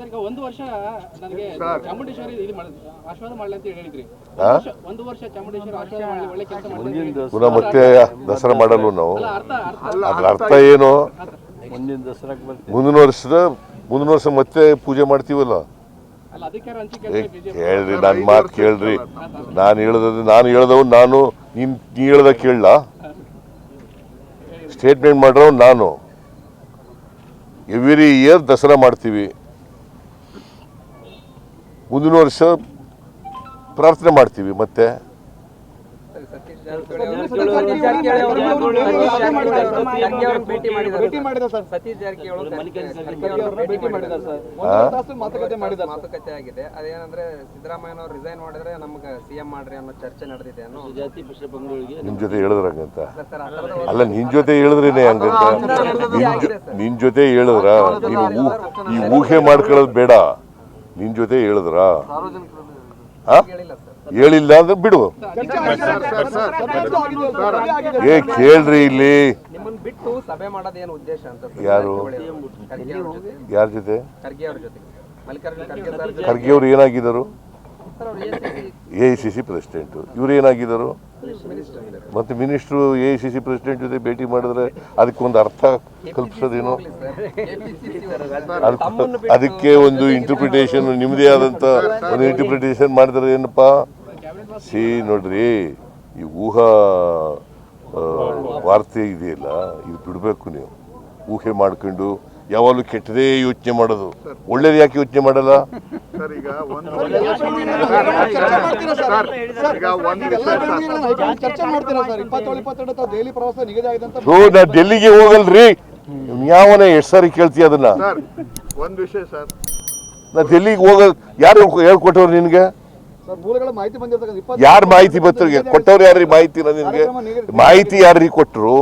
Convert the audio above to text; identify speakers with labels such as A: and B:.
A: Sir ಈಗ ಒಂದು ವರ್ಷ ನನಗೆ ಚಾಮುಂಡೇಶ್ವರಿ ಇದು ಮಾಡಿದ್ರು ಆಶೀರ್ವಾದ ಮಾಡಲಿ ಅಂತ ಹೇಳಿದ್ರಿ. ಒಂದು ವರ್ಷ- ಚಾಮುಂಡೇಶ್ವರಿ ಆಶೀರ್ವಾದ ಮಾಡಲಿ ಒಳ್ಳೆ ಕೆಲಸ ಮಾಡಿದ್ರು
B: ಪುನಃ ಮತ್ತೆ ದಸರಾ ಮಾಡಲು ನಾವು?
A: ಅಲ್ಲ ಅರ್ಥ ಅರ್ಥ.
B: ಅದ್ರ ಅರ್ಥ ಏನು?
C: ಮುಂದಿನ ದಸರಾಕ್ಕೆ ಬರ್ತೀವಿ.
B: ಮುಂದಿನ ವರ್ಷದ ಮುಂದಿನ ವರ್ಷ ಮತ್ತೆ ಪೂಜೆ ಮಾಡ್ತೀವಲ್ಲ? ಹೇಳ್ರಿ ನನ್ನ ಮಾತು ಕೇಳ್ರಿ. ನಾನು ಹೇಳದ ನಾನು ಹೇಳ್ದವ್ ನಾನು ನೀನ್ ನೀ ಹೇಳ್ದ ಕೇಳಲ್ಲ ಸ್ಟೇಟ್ಮೆಂಟ್ ಮಾಡ್ರವ್ ನಾನು. ಎವ್ರಿ ಇಯರ್ ದಸರಾ ಮಾಡ್ತೀವಿ. ಮುಂದಿನ ವರ್ಷ ಪ್ರಾರ್ಥನೆ ಮಾಡ್ತೀವಿ ಮತ್ತೆ.
D: ಮಾತುಕತೆ
E: ಆಗಿದೆ ಅದೇನಂದ್ರೆ ಸಿದ್ದರಾಮಯ್ಯನವರು ರಿಸೈನ್ ಮಾಡಿದ್ರೆ ನಮ್ಗೆ ಸಿಎಂ ಮಾಡ್ರಿ ಅನ್ನೋ ಚರ್ಚೆ
B: ನಿಮ್ ಜೊತೆ ಹೇಳಿದ್ರ ಹಂಗಂತ? ಅಲ್ಲ, ನಿನ್ ಜೊತೆ ಹೇಳಿದ್ರೇನೆ ಹಂಗಂತ? ನಿನ್ ಜೊತೆ ಹೇಳಿದ್ರ, ನೀನು ಈ ಊಹೆ ಮಾಡ್ಕೊಳ್ಳೋದು ಬೇಡ. ನಿನ್ ಜೊತೆ ಹೇಳಿದ್ರ?
E: ಹೇಳಿಲ್ಲ
B: ಅಂದ್ರೆ ಬಿಡು. ಏ ಕೇಳ್ರಿ ಇಲ್ಲಿ.
E: ನಿಮ್ಮನ್ನ ಬಿಟ್ಟು ಸಭೆ ಮಾಡೋದೇನು ಉದ್ದೇಶ ಅಂತ
B: ಯಾರು? ಯಾರ ಜೊತೆ.
E: ಖರ್ಗೆ ಅವ್ರ
B: ಏನಾಗಿದ್ದಾರೆ? A I C C president. ಇವ್ರು ಏನಾಗಿದ್ದಾರೆ ಮತ್ತೆ minister A I C C president ಜೊತೆ ಭೇಟಿ ಮಾಡಿದ್ರೆ ಅದಕ್ಕೊಂದು ಅರ್ಥ ಕಲ್ಪಿಸೋದೇನು? ಅದಕ್ಕೆ ಒಂದು ಇಂಟರ್ಪ್ರಿಟೇಷನ್ ನಿಮ್ಮದೇ ಆದಂಥ ಒಂದು ಇಂಟರ್ಪ್ರಿಟೇಷನ್ ಮಾಡಿದ್ರೆ ಏನಪ್ಪ? ಸಿ, ನೋಡ್ರಿ, ಈ ಊಹಾ ವಾರ್ತೆ ಇದೆಯಲ್ಲ, ಇದು ಬಿಡಬೇಕು ನೀವು. ಊಹೆ ಮಾಡ್ಕೊಂಡು ಯಾವಾಗಲೂ ಕೆಟ್ಟದೇ ಯೋಚನೆ ಮಾಡೋದು. ಒಳ್ಳೇದು ಯಾಕೆ ಯೋಚನೆ ಮಾಡಲ್ಲ?
F: ಸರ್ ಈಗ ಒಂದು
B: ಸೊ ನಾ ಡೆಲ್ಲಿಗೆ ಹೋಗಲ್ರಿ. ಯಾವನ ಎಷ್ಟು ಸಾರಿ ಕೇಳ್ತೀಯ ಅದನ್ನ.
F: ಸರ್ ಒಂದು ವಿಷಯ ಸರ್.
B: ನಾ ಡೆಲ್ಲಿಗೆ ಹೋಗ ಯಾರು ಹೇಳ್ಕೊಟ್ಟವ್ರು ನಿನ್ಗೆ?
D: ಸರ್ ಮೂಲಗಳ ಮಾಹಿತಿ ಬಂದಿರ್ತಕ್ಕಂಥ
B: ಯಾರು ಮಾಹಿತಿ ಬರ್ತವ್ರಿಗೆ ಕೊಟ್ಟವ್ರು ಯಾರಿಗೆ ಮಾಹಿತಿ ನಿನ್ಗೆ? ಮಾಹಿತಿ ಯಾರಿಗೆ ಕೊಟ್ಟರು